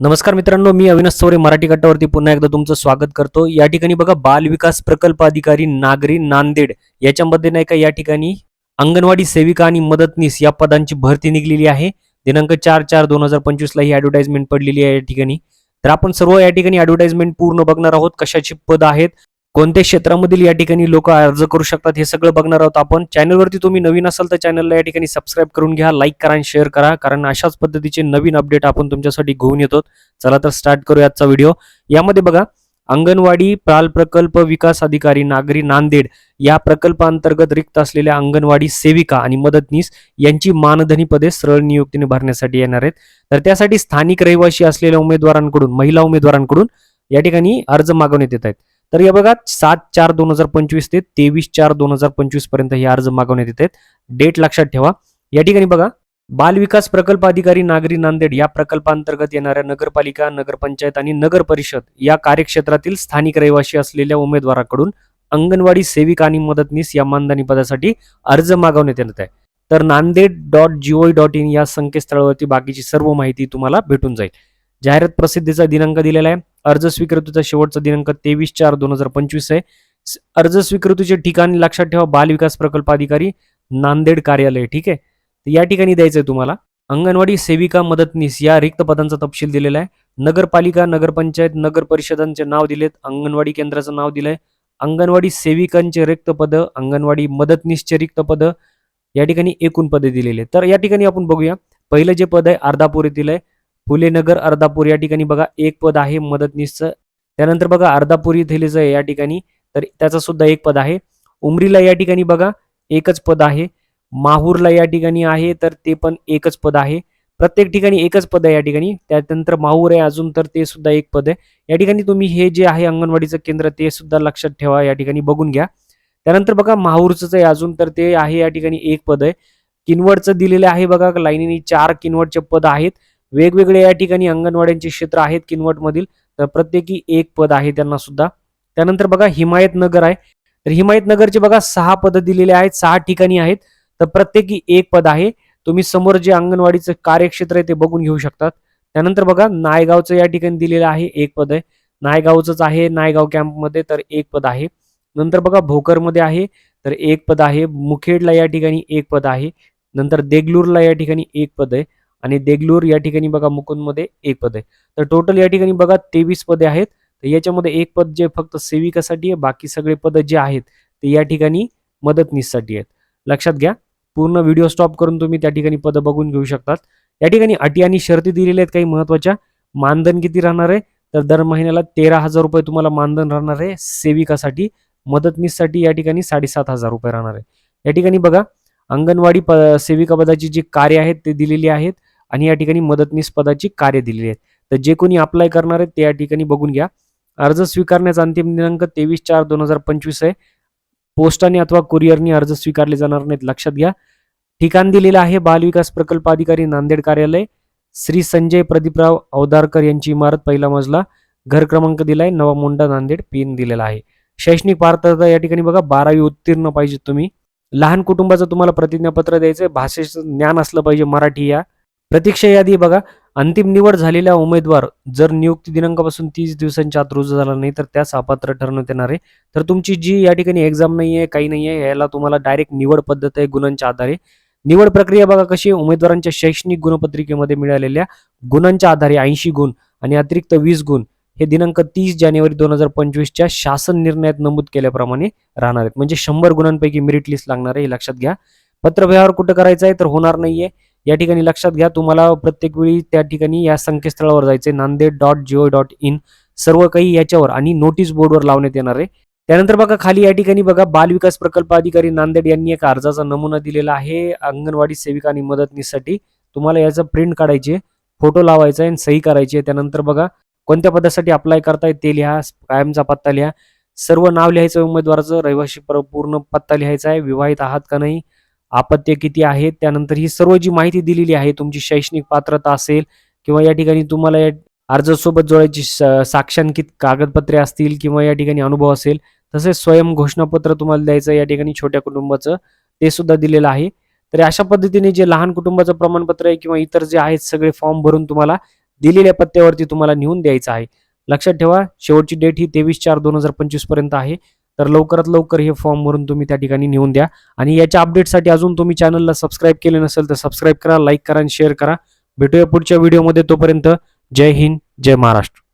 नमस्कार मित्रांनो मी अविनाश चौरे मराठी कट्टावरती पुन्हा एकदा तुमचं स्वागत करतो. या ठिकाणी बघा बाल विकास प्रकल्प अधिकारी नागरी नांदेड याच्यामध्ये नाही का या ठिकाणी अंगणवाडी सेविका आणि मदतनीस या पदांची भरती निघलेली आहे. दिनांक चार चार दोन हजार पंचवीस ला ही ऍडव्हर्टाइजमेंट पडलेली आहे या ठिकाणी. तर आपण सर्व या ठिकाणी ऍडव्हर्टाइजमेंट पूर्ण बघणार आहोत कशाची पद आहेत कोणत्या क्षेत्रामधील या ठिकाणी लोक अर्ज करू शकतात हे सगळं बघणार आहोत आपण. चॅनलवरती तुम्ही नवीन असाल तर चॅनलला या ठिकाणी सबस्क्राईब करून घ्या लाईक करा आणि शेअर करा. कारण अशाच पद्धतीचे नवीन अपडेट आपण तुमच्यासाठी घेऊन येतो. चला तर स्टार्ट करू आजचा व्हिडिओ यामध्ये बघा अंगणवाडी प्राल प्रकल्प विकास अधिकारी नागरी नांदेड या प्रकल्पांतर्गत रिक्त असलेल्या अंगणवाडी सेविका आणि मदतनीस यांची मानधनी पदे सरळ नियुक्तीने भरण्यासाठी येणार आहेत. तर त्यासाठी स्थानिक रहिवासी असलेल्या उमेदवारांकडून महिला उमेदवारांकडून या ठिकाणी अर्ज मागवण्यात येत आहेत. तर या बघा सात चार दोन हजार पंचवीस ते तेवीस चार दोन हजार पंचवीसपर्यंत हे अर्ज मागवण्यात येत आहेत. डेट लक्षात ठेवा. या ठिकाणी बघा बाल विकास प्रकल्प अधिकारी नागरी नांदेड या प्रकल्पांतर्गत येणाऱ्या नगरपालिका नगरपंचायत आणि नगर परिषद या कार्यक्षेत्रातील स्थानिक रहिवासी असलेल्या उमेदवाराकडून अंगणवाडी सेविका आणि मदतनीस या मानधनी पदासाठी अर्ज मागवण्यात येत आहे. तर Nanded dot G O dot in या संकेतस्थळावरती बाकीची सर्व माहिती तुम्हाला भेटून जाईल. जाहिरात प्रसिद्धीचा दिनांक दिलेला आहे. अर्ज स्वीकृतीचा शेवटचा दिनांक तेवीस चार दोन हजार पंचवीस आहे. अर्ज स्वीकृतीचे ठिकाण लक्षात ठेवा. बाल विकास प्रकल्प अधिकारी नांदेड कार्यालय ठीक आहे? तर या ठिकाणी द्यायचं आहे तुम्हाला. अंगणवाडी सेविका मदतनीस या रिक्त पदांचा तपशील दिलेला आहे. नगरपालिका नगरपंचायत नगर परिषदांचे नाव दिलेत. अंगणवाडी केंद्राचं नाव दिलंय. अंगणवाडी सेविकांचे रिक्त पद अंगणवाडी मदतनीसचे रिक्त पद या ठिकाणी एकूण पदे दिलेले आहेत. तर या ठिकाणी आपण बघूया. पहिलं जे पद आहे अर्धापूर येथील आहे. फुलेनगर अर्धापूर या ठिकाणी बघा एक पद आहे मदतनीसचं. त्यानंतर बघा अर्धापूर येथील आहे या ठिकाणी तर त्याचं सुद्धा एक पद आहे. उमरीला या ठिकाणी बघा एकच पद आहे. माहूरला या ठिकाणी आहे तर ते पण एकच पद आहे. प्रत्येक ठिकाणी एकच पद आहे या ठिकाणी. त्यानंतर माहूर आहे अजून तर ते सुद्धा एक पद आहे. या ठिकाणी तुम्ही हे जे आहे अंगणवाडीचं केंद्र ते सुद्धा लक्षात ठेवा या ठिकाणी बघून घ्या. त्यानंतर बघा माहूरचंच आहे अजून तर ते आहे या ठिकाणी एक पद आहे. किनवडचं दिलेलं आहे बघा लाईनीने चार किनवडचे पद आहेत. वेगवेगळे या ठिकाणी अंगणवाड्यांचे क्षेत्र आहेत किनवटमधील. तर प्रत्येकी एक पद आहे त्यांना सुद्धा. त्यानंतर बघा हिमायतनगर आहे. तर हिमायतनगरचे बघा सहा पद दिलेले आहेत सहा ठिकाणी आहेत. तर प्रत्येकी एक पद आहे. तुम्ही समोर जे अंगणवाडीचं कार्यक्षेत्र आहे ते बघून घेऊ शकतात. त्यानंतर बघा नायगावचं या ठिकाणी दिलेलं आहे एक पद आहे. नायगावचंच आहे नायगाव कॅम्पमध्ये तर एक पद आहे. नंतर बघा भोकरमध्ये आहे तर एक पद आहे. मुखेडला या ठिकाणी एक पद आहे. नंतर देगलूरला या ठिकाणी एक पद आहे. आणि देगलूर या ठिकाणी बघा मुकुंदमध्ये एक पद आहे. तर टोटल या ठिकाणी बघा तेवीस पदे आहेत. तर याच्यामध्ये एक पद जे फक्त सेविकासाठी आहे बाकी सगळे पद जे आहेत ते या ठिकाणी मदतनीससाठी आहेत. लक्षात घ्या पूर्ण व्हिडिओ स्टॉप करून तुम्ही त्या ठिकाणी पद बघून घेऊ शकतात. या ठिकाणी अटी आणि शर्ती दिलेल्या आहेत काही महत्त्वाच्या मानधन किती राहणार आहे? तर दर महिन्याला तेरा हजार रुपये तुम्हाला मानधन राहणार आहे. सेविकासाठी मदतनीससाठी या ठिकाणी साडेसात हजार रुपये राहणार आहे. या ठिकाणी बघा अंगणवाडी प सेविका पदाची जी कार्य आहेत ते दिलेली आहेत. आणि या ठिकाणी मदतनीस पदाची कार्य दिलेली आहेत. तर जे कोणी अप्लाय करणार आहेत ते या ठिकाणी बघून घ्या. अर्ज स्वीकारण्याचा अंतिम दिनांक तेवीस चार दोन हजार पंचवीस आहे. पोस्टाने अथवा कुरिअरने अर्ज स्वीकारले जाणार नाहीत लक्षात घ्या. ठिकाण दिलेलं आहे बाल विकास प्रकल्प अधिकारी नांदेड कार्यालय. श्री संजय प्रदीपराव औदारकर यांची इमारत पहिला मजला. घर क्रमांक दिलाय नवा मुंडा नांदेड पिन दिलेला आहे. शैक्षणिक पात्रता या ठिकाणी बघा बारावी उत्तीर्ण पाहिजे तुम्ही. लहान कुटुंबाचं तुम्हाला प्रतिज्ञापत्र द्यायचं भाषेचं ज्ञान असलं पाहिजे मराठी या. प्रतीक्षा यादी बघा. अंतिम निवड झालेला उमेदवार जर नियुक्ती दिनांकापासून तीस दिवसांच्या आत रुजू झाला नाही तर त्यास अपात्र ठरवण्यात येणार आहे. तर तुमची जी या ठिकाणी एक्झाम नाही आहे काही नाही आहे याला तुम्हाला डायरेक्ट निवड पद्धत आहे गुणांच्या आधारे. निवड प्रक्रिया बघा कशी उमेदवारांच्या शैक्षणिक गुणपत्रिकेमध्ये मिळालेल्या गुणांच्या आधारे ऐंशी गुण आणि अतिरिक्त वीस गुण हे दिनांक तीस जानेवारी दोन हजार पंचवीसच्या शासन निर्णयात नमूद केल्याप्रमाणे राहणार आहेत. म्हणजे शंभर गुणांपैकी मेरिट लिस्ट लागणार आहे हे लक्षात घ्या. पत्रव्यवहार कुठं करायचा आहे? तर होणार नाहीये. या ठिकाणी लक्षात घ्या तुम्हाला प्रत्येक वेळी त्या ठिकाणी या संकेतस्थळावर जायचंय. Nanded dot G O dot in सर्व काही याच्यावर आणि नोटीस बोर्डवर लावण्यात येणार आहे. त्यानंतर बघा खाली या ठिकाणी बघा बाल विकास प्रकल्प अधिकारी नांदेड यांनी एक अर्जाचा नमुना दिलेला आहे अंगणवाडी सेविका आणि मदतनीससाठी. तुम्हाला याचं प्रिंट काढायचे फोटो लावायचा आहे आणि सही करायची आहे. त्यानंतर बघा कोणत्या पदासाठी अप्लाय करताय ते लिहा कायमचा पत्ता लिहा. सर्व नाव लिहायचं उमेदवाराचं रहिवाशी पर- पूर्ण पत्ता लिहायचा आहे. विवाहित आहात का नाही? अपत्य किती आहेत त्यानंतर ही सर्व जी माहिती दिलेली आहे तुमची शैक्षणिक पात्रता असेल किंवा या ठिकाणी तुम्हाला या अर्जासोबत जोडायची स- साक्षांकित कागदपत्रे असतील किंवा या ठिकाणी अनुभव असेल तसेच स्वयं घोषणापत्र तुम्हाला द्यायचं या ठिकाणी छोट्या कुटुंबाचं ते सुद्धा दिलेलं आहे. तर अशा पद्धतीने जे लहान कुटुंबाचं प्रमाणपत्र आहे किंवा इतर जे आहेत सगळे फॉर्म भरून तुम्हाला दिलेल्या पत्त्यावरती तुम्हाला नेऊन द्यायचं आहे. लक्षात ठेवा शेवटची डेट ही तेवीस चार दोन हजार पंचवीसपर्यंत आहे. तर लवकरात लवकर हे फॉर्म भरून तुम्ही त्या ठिकाणी नेऊन द्या. आणि याच्या अपडेटसाठी अजून तुम्ही चॅनलला सबस्क्राईब केले नसेल तर सबस्क्राईब करा लाईक करा आणि शेअर करा. भेटूया पुढच्या व्हिडिओमध्ये तोपर्यंत जय हिंद जय महाराष्ट्र.